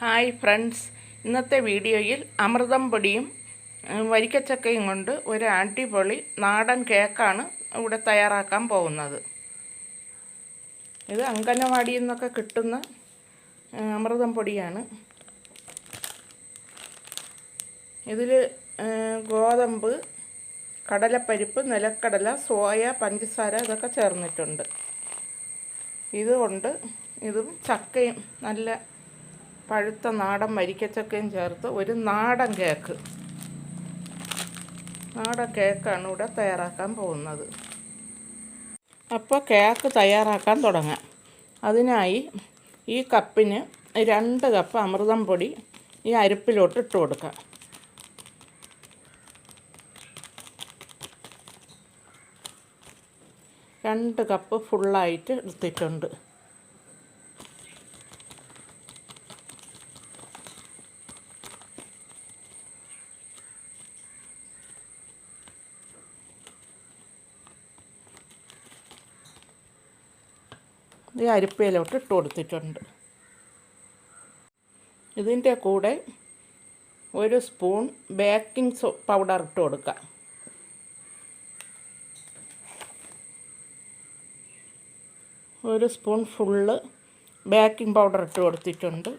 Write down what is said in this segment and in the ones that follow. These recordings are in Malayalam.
ഹായ് ഫ്രണ്ട്സ് ഇന്നത്തെ വീഡിയോയിൽ അമൃതം പൊടിയും വരിക്കച്ചക്കയും കൊണ്ട് ഒരു അടിപൊളി നാടൻ കേക്കാണ് ഇവിടെ തയ്യാറാക്കാൻ പോകുന്നത്. ഇത് അങ്കനവാടിയിൽ നിന്നൊക്കെ കിട്ടുന്ന അമൃതം പൊടിയാണ്. ഇതിൽ ഗോതമ്പ് കടലപ്പരിപ്പ് നിലക്കടല സോയ പഞ്ചസാര ഇതൊക്കെ ചേർന്നിട്ടുണ്ട്. ഇതുകൊണ്ട് ഇതും ചക്കയും നല്ല പഴുത്ത നാടൻ വരിക്കച്ചക്കയും ചേർത്ത് ഒരു നാടൻ കേക്ക്. നാടൻ കേക്കാണ് ഇവിടെ തയ്യാറാക്കാൻ പോകുന്നത്. അപ്പോൾ കേക്ക് തയ്യാറാക്കാൻ തുടങ്ങാം. അതിനായി ഈ കപ്പിന് രണ്ട് കപ്പ് അമൃതം പൊടി ഈ അരിപ്പിലോട്ട് ഇട്ട് കൊടുക്കാം. രണ്ട് കപ്പ് ഫുള്ളായിട്ട് എടുത്തിട്ടുണ്ട്. ഈ അരിപ്പയിലോട്ട് ഇട്ട് കൊടുത്തിട്ടുണ്ട്. ഇതിന്റെ കൂടെ ഒരു സ്പൂൺ ബേക്കിംഗ് സോ പൗഡർ ഇട്ട് കൊടുക്കാം. ഒരു സ്പൂൺ ഫുള്ള് ബേക്കിംഗ് പൗഡർ ഇട്ട് കൊടുത്തിട്ടുണ്ട്.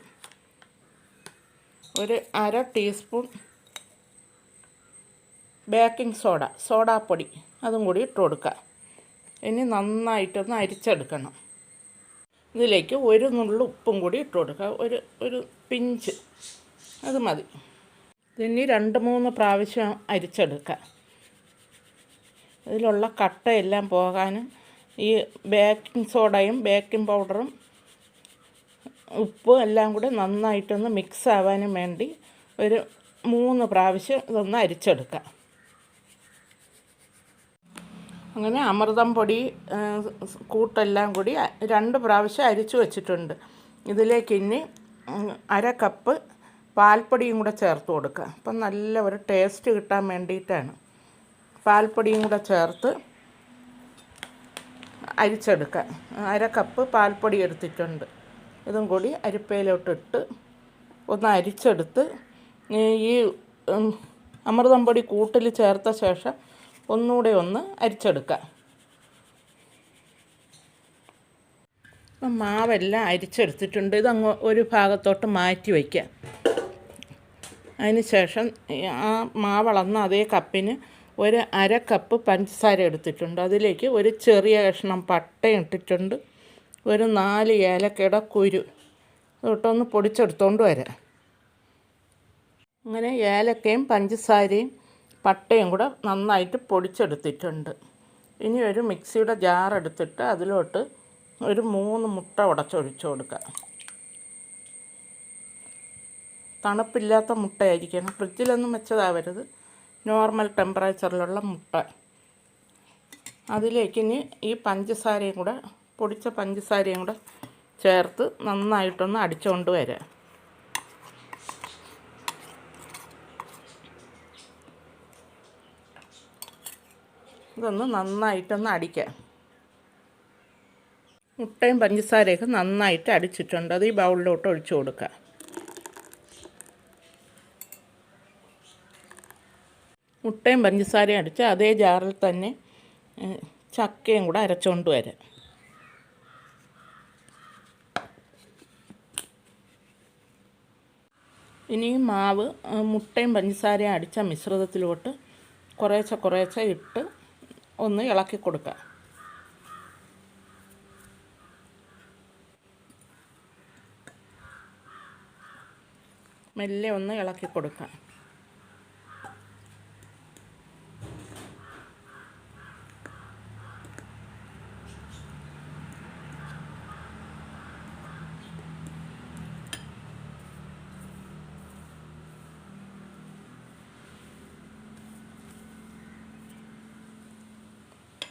ഒരു അര ടീസ്പൂൺ ബേക്കിംഗ് സോഡ സോഡാപ്പൊടി അതും കൂടി ഇട്ട് കൊടുക്കുക ഇനി നന്നായിട്ടൊന്ന് അരിച്ചെടുക്കണം. ഇതിലേക്ക് ഒരു നുള്ളു ഉപ്പും കൂടി ഇട്ട് കൊടുക്കുക. ഒരു ഒരു പിഞ്ച്. അത് മതി. ഇതിനി രണ്ട് മൂന്ന് പ്രാവശ്യം അരിച്ചെടുക്കുക. ഇതിലുള്ള കട്ടയെല്ലാം പോകാനും ഈ ബേക്കിംഗ് സോഡയും ബേക്കിംഗ് പൗഡറും ഉപ്പും എല്ലാം കൂടി നന്നായിട്ടൊന്ന് മിക്സ് ആവാനും വേണ്ടി ഒരു മൂന്ന് പ്രാവശ്യം ഇതൊന്ന് അരിച്ചെടുക്കാം അങ്ങനെ അമൃതം പൊടി കൂട്ടെല്ലാം കൂടി രണ്ട് പ്രാവശ്യം അരിച്ചു വച്ചിട്ടുണ്ട്. ഇതിലേക്ക് ഇനി അര കപ്പ് പാൽപ്പൊടിയും കൂടെ ചേർത്ത് കൊടുക്കുക. അപ്പം നല്ല ഒരു ടേസ്റ്റ് കിട്ടാൻ വേണ്ടിയിട്ടാണ്. പാൽപ്പൊടിയും കൂടെ ചേർത്ത് അരിച്ചെടുക്കുക. അര കപ്പ് പാൽപ്പൊടി എടുത്തിട്ടുണ്ട്. ഇതും കൂടി അരിപ്പയിലോട്ടിട്ട് ഒന്ന് അരിച്ചെടുത്ത് ഈ, അമൃതം പൊടി കൂട്ടിൽ ചേർത്ത ശേഷം ഒന്നുകൂടെ ഒന്ന് അരിച്ചെടുക്കുക അപ്പം മാവെല്ലാം അരിച്ചെടുത്തിട്ടുണ്ട്. ഇതങ്ങ് ഒരു ഭാഗത്തോട്ട് മാറ്റി വയ്ക്കുക അതിന് ശേഷം ആ മാവളന്ന അതേ കപ്പിന് ഒരു അര കപ്പ് പഞ്ചസാര എടുത്തിട്ടുണ്ട്. അതിലേക്ക് ഒരു ചെറിയ കഷ്ണം പട്ട ഇട്ടിട്ടുണ്ട്. ഒരു നാല് ഏലക്കയുടെ കുരു. തൊട്ടൊന്ന് പൊടിച്ചെടുത്തോണ്ട് വരാം. അങ്ങനെ ഏലക്കയും പഞ്ചസാരയും പട്ടയും കൂടെ നന്നായിട്ട് പൊടിച്ചെടുത്തിട്ടുണ്ട്. ഇനി ഒരു മിക്സിയുടെ ജാർ എടുത്തിട്ട് അതിലോട്ട് ഒരു മൂന്ന് മുട്ട ഉടച്ചൊഴിച്ചു കൊടുക്കുക തണുപ്പില്ലാത്ത മുട്ടയായിരിക്കണം. ഫ്രിഡ്ജിലൊന്നും വെച്ചതാവരുത്. നോർമൽ ടെമ്പറേച്ചറിലുള്ള മുട്ട. അതിലേക്ക് ഇനി ഈ പഞ്ചസാരയും കൂടെ പൊടിച്ച പഞ്ചസാരയും കൂടെ ചേർത്ത് നന്നായിട്ടൊന്ന് അടിച്ചുകൊണ്ട് വരാം. ഇതൊന്ന് നന്നായിട്ടൊന്ന് അടിക്കാം. മുട്ടയും പഞ്ചസാരയൊക്കെ നന്നായിട്ട് അടിച്ചിട്ടുണ്ട്. അത് ഈ ബൗളിലോട്ട് ഒഴിച്ചു കൊടുക്കുക മുട്ടയും പഞ്ചസാരയും അടിച്ച് അതേ ജാറിൽ തന്നെ ചക്കയും കൂടെ അരച്ചുകൊണ്ട് വരാം. ഇനി മാവ് മുട്ടയും പഞ്ചസാരയും അടിച്ച മിശ്രിതത്തിലോട്ട് കുറേശ്ശെ കുറേശ്ശെ ഇട്ട് ഒന്ന് ഇളക്കി കൊടുക്കുക. മെല്ലെ ഒന്ന് ഇളക്കി കൊടുക്കാം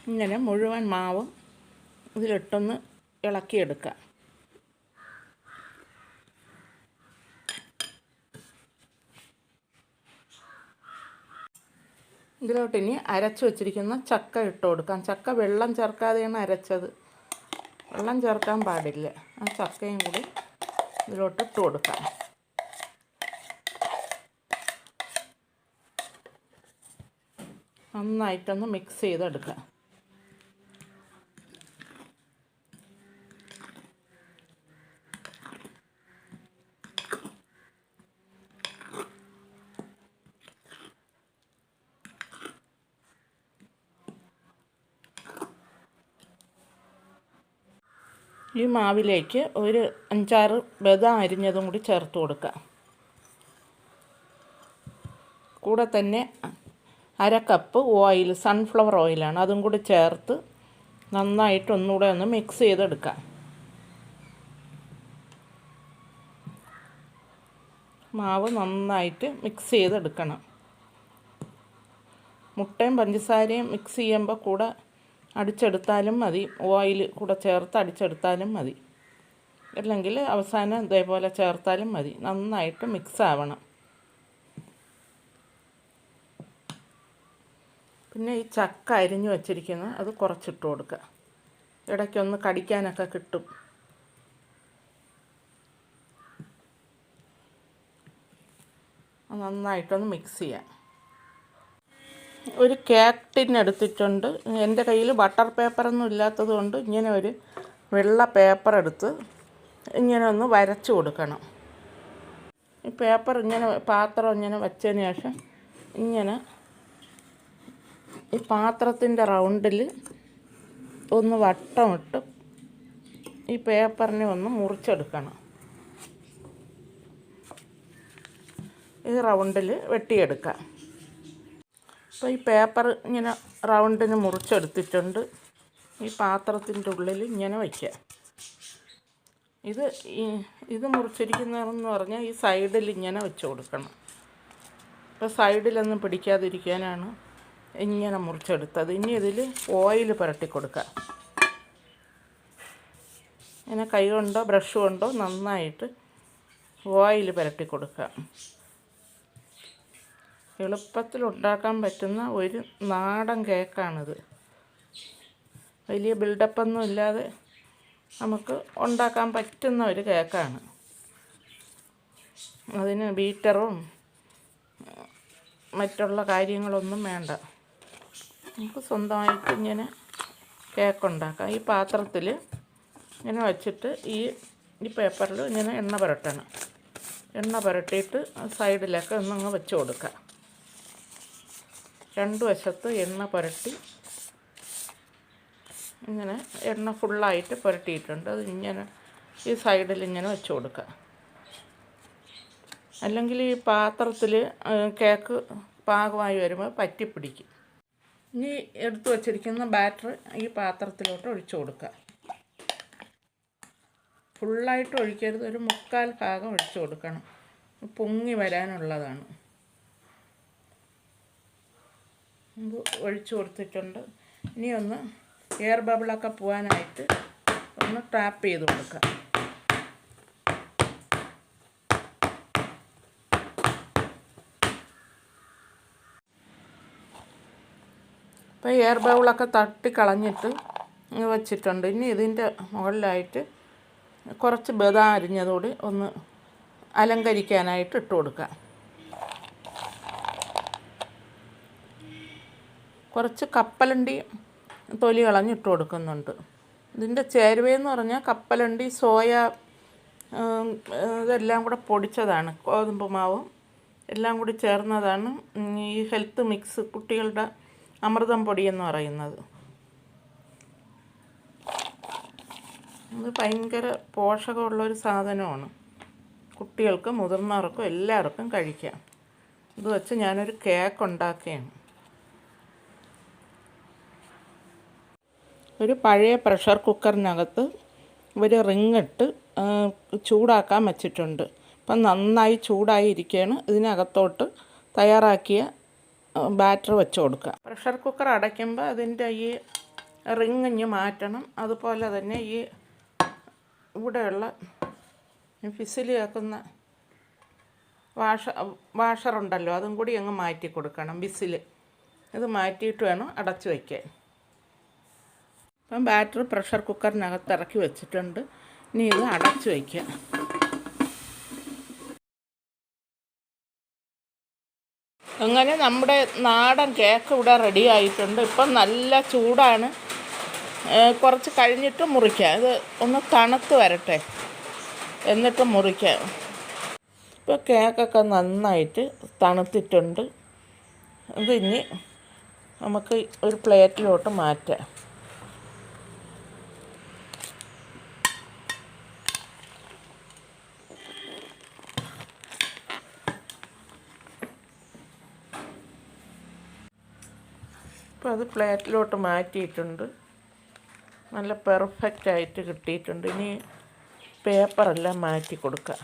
ഇങ്ങനെ മുഴുവൻ മാവും ഇതിലിട്ടൊന്ന് ഇളക്കിയെടുക്കുക ഇതിലോട്ട് ഇനി അരച്ചു വെച്ചിരിക്കുന്ന ചക്ക ഇട്ട് കൊടുക്കാം. ചക്ക വെള്ളം ചേർക്കാതെയാണ് അരച്ചത്. വെള്ളം ചേർക്കാൻ പാടില്ല. ആ ചക്കയും കൂടി ഇതിലോട്ട് ഇട്ട് കൊടുക്കാം. നന്നായിട്ടൊന്ന് മിക്സ് ചെയ്തെടുക്കാം. ഈ മാവിലേക്ക് ഒരു അഞ്ചാറ് ബദാം അരിഞ്ഞതും കൂടി ചേർത്ത് കൊടുക്കുക. കൂടെ തന്നെ അര കപ്പ് ഓയിൽ സൺഫ്ലവർ ഓയിലാണ് അതും കൂടി ചേർത്ത് നന്നായിട്ട് ഒന്നുകൂടെ ഒന്ന് മിക്സ് ചെയ്തെടുക്കാം മാവ് നന്നായിട്ട് മിക്സ് ചെയ്തെടുക്കണം. മുട്ടയും പഞ്ചസാരയും മിക്സ് ചെയ്യുമ്പോൾ കൂടെ അടിച്ചെടുത്താലും മതി. ഓയിൽ കൂടെ ചേർത്ത് അടിച്ചെടുത്താലും മതി. അല്ലെങ്കിൽ അവസാനം ഇതേപോലെ ചേർത്താലും മതി. നന്നായിട്ട് മിക്സ് ആവണം. പിന്നെ ഈ ചക്ക അരിഞ്ഞു വച്ചിരിക്കുന്നത് അത് കുറച്ചിട്ട് കൊടുക്കുക. ഇടയ്ക്കൊന്ന് കടിക്കാനൊക്കെ കിട്ടും. നന്നായിട്ടൊന്ന് മിക്സ് ചെയ്യാം. ഒരു കേക്ക് ടിൻ എടുത്തിട്ടുണ്ട്. എന്റെ കയ്യിൽ ബട്ടർ പേപ്പറൊന്നും ഇല്ലാത്തത് കൊണ്ട് ഇങ്ങനെ ഒരു വെള്ള പേപ്പർ എടുത്ത് ഇങ്ങനെ ഒന്ന് വരച്ചു കൊടുക്കണം. ഈ പേപ്പർ ഇങ്ങനെ പാത്രം ഇങ്ങനെ വെച്ചതിന് ശേഷം ഇങ്ങനെ ഈ പാത്രത്തിന്റെ റൗണ്ടിൽ ഒന്ന് വട്ടമിട്ട് ഈ പേപ്പറിനെ ഒന്ന് മുറിച്ചെടുക്കണം. ഈ റൗണ്ടിൽ വെട്ടിയെടുക്കാം. അപ്പോൾ ഈ പേപ്പർ ഇങ്ങനെ റൗണ്ടിന് മുറിച്ചെടുത്തിട്ടുണ്ട്. ഈ പാത്രത്തിന്റെ ഉള്ളിൽ ഇങ്ങനെ വയ്ക്കുക. ഇത് ഇത് മുറിച്ചിരിക്കുന്നതെന്ന് പറഞ്ഞാൽ ഈ സൈഡിൽ ഇങ്ങനെ വെച്ച് കൊടുക്കണം. ഇപ്പോൾ സൈഡിലൊന്നും പിടിക്കാതിരിക്കാനാണ് ഇങ്ങനെ മുറിച്ചെടുത്തത്. ഇനി ഇതിൽ ഓയിൽ പുരട്ടി കൊടുക്കുക. ഇങ്ങനെ കൈ കൊണ്ടോ ബ്രഷ് കൊണ്ടോ നന്നായിട്ട് ഓയിൽ പുരട്ടി കൊടുക്കുക. എളുപ്പത്തിൽ ഉണ്ടാക്കാൻ പറ്റുന്ന ഒരു നാടൻ കേക്കാണിത്. വലിയ ബിൽഡപ്പൊന്നും ഇല്ലാതെ നമുക്ക് ഉണ്ടാക്കാൻ പറ്റുന്ന ഒരു കേക്കാണ്. അതിന് ബീറ്ററും മറ്റുള്ള കാര്യങ്ങളൊന്നും വേണ്ട. നമുക്ക് സ്വന്തമായിട്ട് ഇങ്ങനെ കേക്ക് ഉണ്ടാക്കാം ഈ പാത്രത്തിൽ ഇങ്ങനെ വച്ചിട്ട് ഈ ഈ പേപ്പറിൽ ഇങ്ങനെ എണ്ണ പുരട്ടണം. എണ്ണ പുരട്ടിയിട്ട് സൈഡിലൊക്കെ ഒന്നങ്ങ് വെച്ച് കൊടുക്കുക രണ്ട് വശത്ത് എണ്ണ പുരട്ടി. ഇങ്ങനെ എണ്ണ ഫുള്ളായിട്ട് പുരട്ടിയിട്ടുണ്ട്. അത് ഇങ്ങനെ ഈ സൈഡിൽ ഇങ്ങനെ വെച്ച് കൊടുക്കുക. അല്ലെങ്കിൽ ഈ പാത്രത്തിൽ കേക്ക് പാകമായി വരുമ്പോൾ പറ്റിപ്പിടിക്കും ഇനി എടുത്തു വച്ചിരിക്കുന്ന ബാറ്റർ ഈ പാത്രത്തിലോട്ട് ഒഴിച്ചു കൊടുക്കുക. ഫുള്ളായിട്ട് ഒഴിക്കരുത്. ഒരു മുക്കാൽ ഭാഗം ഒഴിച്ചു കൊടുക്കണം. പൊങ്ങി വരാനുള്ളതാണ്. ഇത് ഒഴിച്ചു കൊടുത്തിട്ടുണ്ട്. ഇനി ഒന്ന് എയർ ബബിളൊക്കെ പോകാനായിട്ട് ഒന്ന് ടാപ്പ് ചെയ്ത് കൊടുക്കുക ഇപ്പോൾ എയർ ബൗളൊക്കെ തട്ടി കളഞ്ഞിട്ട് വെച്ചിട്ടുണ്ട്. ഇനി ഇതിന്റെ മുകളിലായിട്ട് കുറച്ച് ബദാം അരിഞ്ഞതോടെ ഒന്ന് അലങ്കരിക്കാനായിട്ട് ഇട്ട് കൊടുക്കാം. കുറച്ച് കപ്പലണ്ടി തൊലി കളഞ്ഞിട്ട് കൊടുക്കുന്നുണ്ട്. ഇതിന്റെ ചേരുവയെന്ന് പറഞ്ഞാൽ കപ്പലണ്ടി സോയ ഇതെല്ലാം കൂടെ പൊടിച്ചതാണ്. ഗോതമ്പ് മാവും എല്ലാം കൂടി ചേർന്നതാണ് ഈ ഹെൽത്ത് മിക്സ് കുട്ടികളുടെ അമൃതം പൊടി എന്ന് പറയുന്നത്. ഇത് ഭയങ്കര പോഷകമുള്ളൊരു സാധനമാണ്. കുട്ടികൾക്കും മുതിർന്നവർക്കും എല്ലാവർക്കും കഴിക്കാം. ഇത് വെച്ച് ഞാനൊരു കേക്ക് ഉണ്ടാക്കുകയാണ്. ഒരു പഴയ പ്രഷർ കുക്കറിനകത്ത് ഒരു റിങ്ങിട്ട് ചൂടാക്കാൻ വച്ചിട്ടുണ്ട്. അപ്പം നന്നായി ചൂടായി ഇരിക്കുകയാണ് ഇതിനകത്തോട്ട് തയ്യാറാക്കിയ ബാറ്റർ വെച്ച് കൊടുക്കുക. പ്രഷർ കുക്കർ അടയ്ക്കുമ്പോൾ അതിന്റെ ഈ റിങ് ഇഞ്ഞ് മാറ്റണം. അതുപോലെ തന്നെ ഈ ഇവിടെയുള്ള ഫിസിൽ കേൾക്കുന്ന വാഷ വാഷറുണ്ടല്ലോ അതും കൂടി അങ്ങ് മാറ്റി കൊടുക്കണം. വിസിൽ ഇത് മാറ്റിയിട്ട് വേണം അടച്ചു വയ്ക്കാൻ. അപ്പം ബാറ്റർ പ്രഷർ കുക്കറിനകത്ത് ഇറക്കി വെച്ചിട്ടുണ്ട്. ഇനി ഇത് അടച്ചു വയ്ക്കുക അങ്ങനെ നമ്മുടെ നാടൻ കേക്ക് ഇവിടെ റെഡി ആയിട്ടുണ്ട്. ഇപ്പം നല്ല ചൂടാണ്. കുറച്ച് കഴിഞ്ഞിട്ട് മുറിക്കാം. ഇത് ഒന്ന് തണുത്ത് വരട്ടെ. എന്നിട്ട് മുറിക്കാം. ഇപ്പോൾ കേക്കൊക്കെ നന്നായിട്ട് തണുത്തിട്ടുണ്ട്. ഇത് ഇനി നമുക്ക് ഒരു പ്ലേറ്റിലോട്ട് മാറ്റാം. ഇപ്പോൾ അത് പ്ലേറ്റിലോട്ട് മാറ്റിയിട്ടുണ്ട്. നല്ല പെർഫെക്റ്റ് ആയിട്ട് കിട്ടിയിട്ടുണ്ട്. ഇനി പേപ്പറെല്ലാം മാറ്റി കൊടുക്കുക.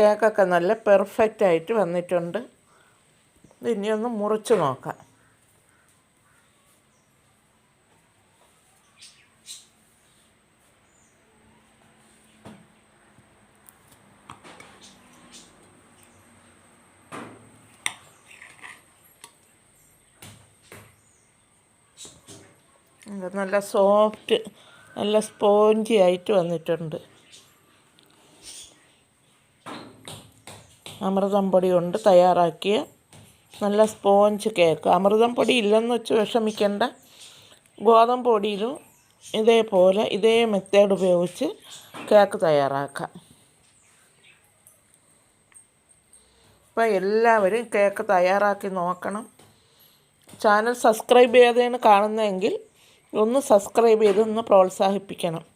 കേക്കൊക്കെ നല്ല പെർഫെക്റ്റ് ആയിട്ട് വന്നിട്ടുണ്ട്. ഇനി ഒന്ന് മുറിച്ച് നോക്കാം ഇത് നല്ല സോഫ്റ്റ് നല്ല സ്പോഞ്ചി ആയിട്ട് വന്നിട്ടുണ്ട്. അമൃതം പൊടി കൊണ്ട് തയ്യാറാക്കിയ നല്ല സ്പോഞ്ച് കേക്ക് അമൃതം പൊടി ഇല്ലെന്ന് വെച്ച് വിഷമിക്കേണ്ട. ഗോതമ്പ് പൊടിയിലും ഇതേപോലെ ഇതേ മെത്തേഡ് ഉപയോഗിച്ച് കേക്ക് തയ്യാറാക്കാം. അപ്പോൾ എല്ലാവരും കേക്ക് തയ്യാറാക്കി നോക്കണം. ചാനൽ സബ്സ്ക്രൈബ് ചെയ്യാതെയാണ് കാണുന്നതെങ്കിൽ ഒന്ന് സബ്സ്ക്രൈബ് ചെയ്ത് ഒന്ന് പ്രോത്സാഹിപ്പിക്കണം.